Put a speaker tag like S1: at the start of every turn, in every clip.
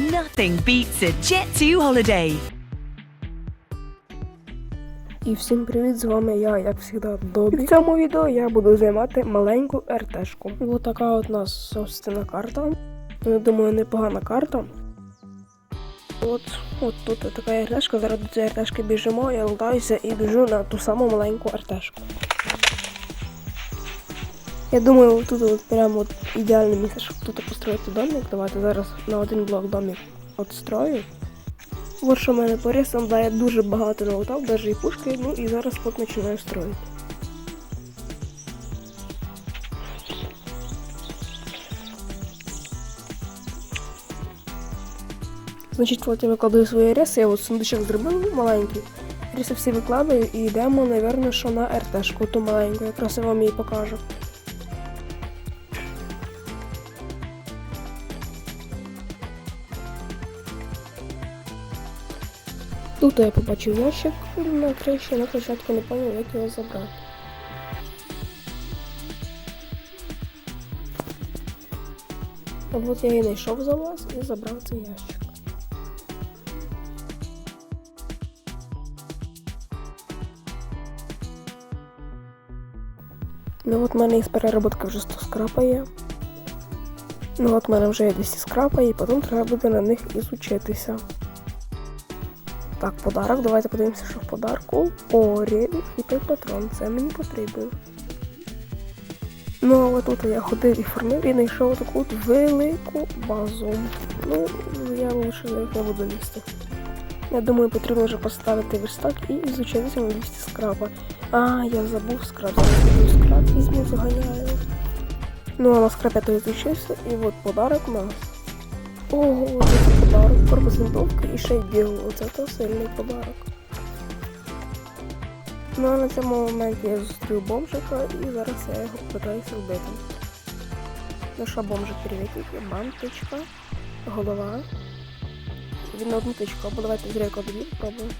S1: Nothing beats a Jet2 holiday.
S2: І всім привіт, з вами я, як завжди, Добі. В цьому відео я буду займати маленьку РТшку. Ось така от у нас собственна карта. Я думаю, непогана карта. От, от тут така РТшка, зараз до цієї РТшки біжимо, я лутаюся і біжу на ту саму маленьку РТшку. Я думаю, тут от прямо от ідеальне місце, щоб тут построїти домик. Давайте зараз на один блок домик отстрою. Вот що в мене по рисам, да, я дуже багато налутав, навіть і пушки, ну і зараз от починаю строїти. Значить, от я викладаю свої риси, я от сундучок зробив маленький. Риси всі викладаю і йдемо, напевно, що на РТшку, ту маленьку, якраз я вам її покажу. Тут я побачив ящик на криші, на початку не пам'ятаю, як його забрати. А от я і знайшов за вас і забрав цей ящик. Ну от в мене із переработки вже 100 скрапа є. Ну от в мене вже є 200 скрапа, і потім треба буде на них ізучитися. Так, подарок. Давайте подивимося, що в подарку. О, ревік і той патрон. Це мені потрібно. Ну, але тут я ходив і формив і знайшов таку велику базу. Ну, я лише на не буду лізти. Я думаю, потрібно вже поставити верстак і на 200 скрапа. А, я забув скраб. Забув скраб, візьму, заганяю. Ну, а на скраб я то ізучився, і от подарок у нас. Ого, це подарок, корпус винтовки і ще й біло. Оце то сильний подарок. Ну а на цьому моменті я зустрів бомжика і зараз я його питаюся вбити. Ну що, бомжик, привітик, бантичка, голова. Він одну тичку, або давайте зряко добі спробуємо.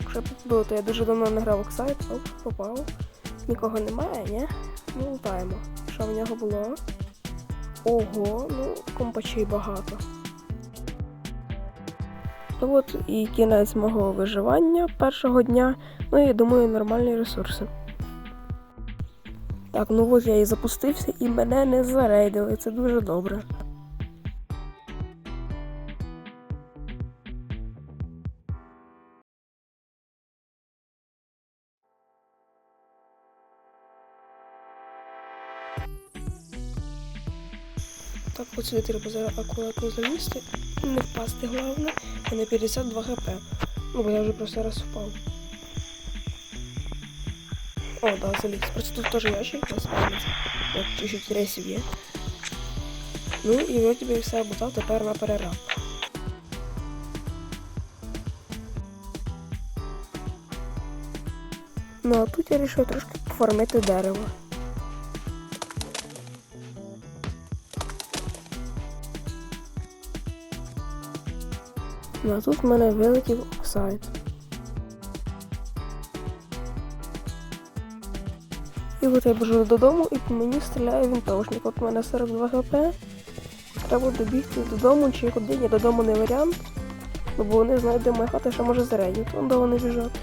S2: Якщо попаду, то я дуже давно не грав оксайд, оп, попав. Нікого немає, ні? Ну, лутаємо. Що в нього було? Ого, ну компачей багато. Ну от і кінець мого виживання першого дня. Ну я думаю, нормальні ресурси. Так, ну от я і запустився, і мене не зарейдили. Це дуже добре. Так, сюди треба зараз акуратно залізти. Не впасти головне. У мене 52 хп. Ну, бо я вже просто раз впав. О, да, заліз. Просто тут теж ящик розпавниться. От чуть-чуть рейсів є. Ну і вроді би все обмотав тепер на перераб. Ну а тут я вирішив трошки поформити дерево. Ну а тут в мене вилетів оксайд. І от я біжу додому і по мені стріляє вінтовшник. От у мене 42 хп. Треба добігти додому чи куди. Ні, додому не варіант. Бо вони знають, де моя хата, що може зарядити. Вон де вони біжать.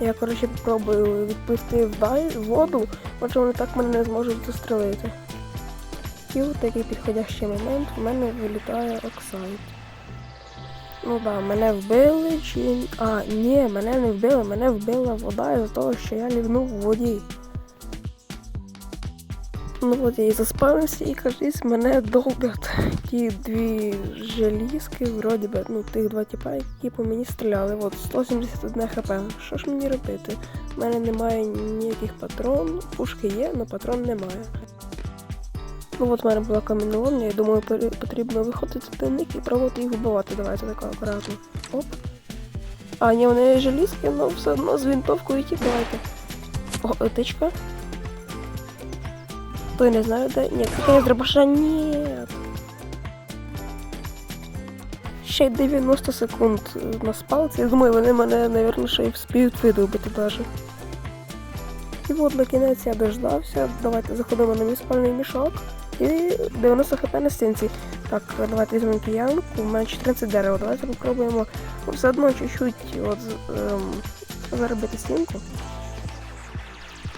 S2: Я, коротше, попробую відпливти в воду, отже вони так мене не зможуть застрелити. І от такий підходящий момент в мене вилітає оксайд. Ну да, мене вбили чи. А, ні, мене не вбили, мене вбила вода із-за того, що я лівнув в воді. Ну от я і заспавився і кажись, мене долбять ті дві желізки, вроді би, ну тих два тіпа, які по мені стріляли. От 171 хп. Що ж мені робити? У мене немає ніяких патрон, пушки є, але патрон немає. Ну от в мене була каміноломня, я думаю, потрібно виходити до них і пробувати їх вбивати. Давайте так акуратно. Оп. А, ні, вони желізки, але все одно з винтовкою ті, давайте. О, етичка. Той не знаю, де. Ні, це я дробаша, ні. Ще 90 секунд на спалці. Я думаю, вони мене, мабуть, ще й вспіють видобити навіть. І от на кінець я дождався. Давайте заходимо на мій спальний мішок. І 90 хп на стінці. Так, давайте візьмемо киянку. У мене 14 дерева. Давайте попробуємо ну, все одно чуть-чуть от, ем, заробити стінку.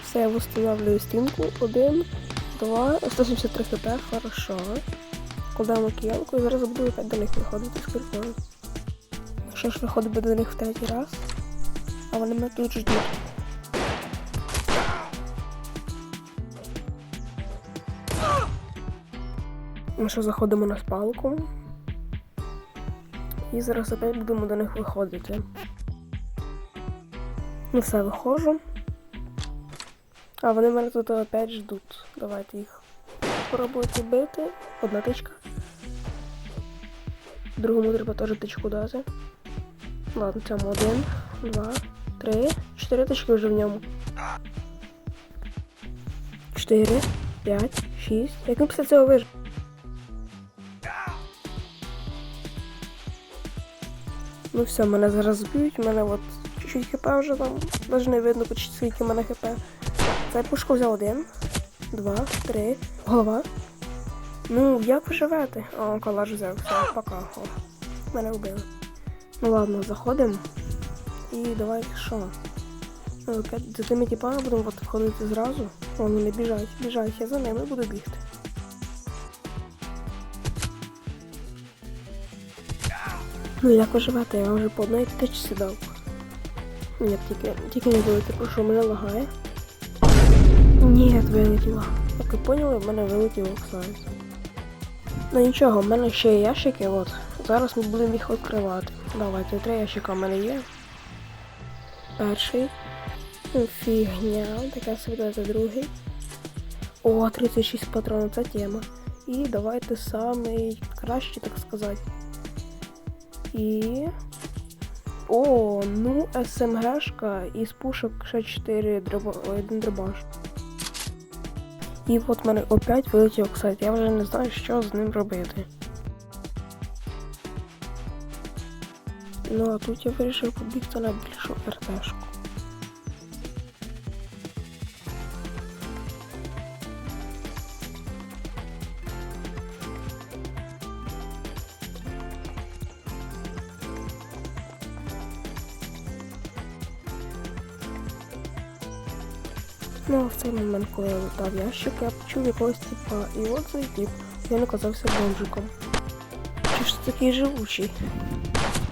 S2: Все, я встановлюю стінку. Один, два, 173 хп, хорошо. Кладемо киянку і зараз буду опять до них виходити з киркою. Якщо ж виходить до них в третій раз, а вони мене тут ждуть. Ми що заходимо на спалку. І зараз опять будемо до них виходити. Ну все, виходжу. А вони мене тут опять ждуть. Давайте їх спробуйте бити. Одна тичка. Другому треба теж тичку дати. Ладно, цьому один, два, три, чотири тички вже в ньому. Чотири, п'ять, шість. Як він після цього вижив? Ну все, мене зараз зб'ють, мене от чуть-чуть хп вже там, навіть не видно, почти скільки в мене хп. Цей пушку взяв один, два, три, голова. Ну, як ви живете? О, колаж взяв, все, пока. О, мене вбили. Ну ладно, заходимо. І давайте що? Ну, опять за тими типами будемо от входити зразу. Вони не біжать, біжать, я за ними буду бігти. Ну як ви живете? Я вже по одній тичці дав. Ні, тільки, тільки не вилетить, тому що мене лагає. Ні, вилетіла. Як ви поняли, в мене вилетів Оксайз. Ну нічого, в мене ще є ящики, от. Зараз ми будемо їх відкривати. Давайте, три ящика в мене є. Перший. Ну, Фігня, така собі це другий. О, 36 патронів, це тема. І давайте самий кращий, так сказати. І. О, ну СМГшка із пушок ще 4 дроба... ой, один дробаш. І от мене опять вилетів оксайд. Я вже не знаю, що з ним робити. Ну а тут я вирішив побігти на більшу РТшку. Ну, а в цей момент, коли я лутав ящик, я почув якогось типа, і от цей тип, він оказався бомжиком. Чи ж це такий живучий?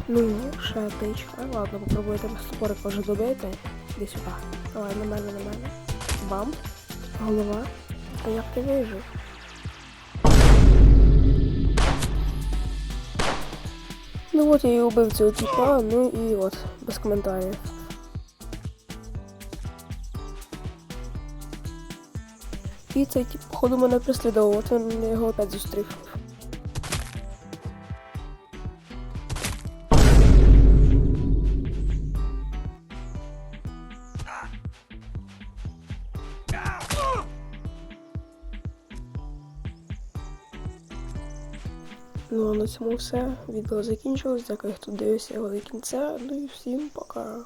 S2: Ну, ще тичка. Ладно, попробуйте стопорик вже добити. Іди сюди. Давай, на мене, на мене. Бам. Голова. Та як ти вижив? Ну от я і убив цього типа, ну і от, без коментарів. І цей походу, мене преслідував, от він його опять зустрів. Ну а на цьому все. Відео закінчилось. Дякую, хто дивився його до кінця. Ну і всім пока.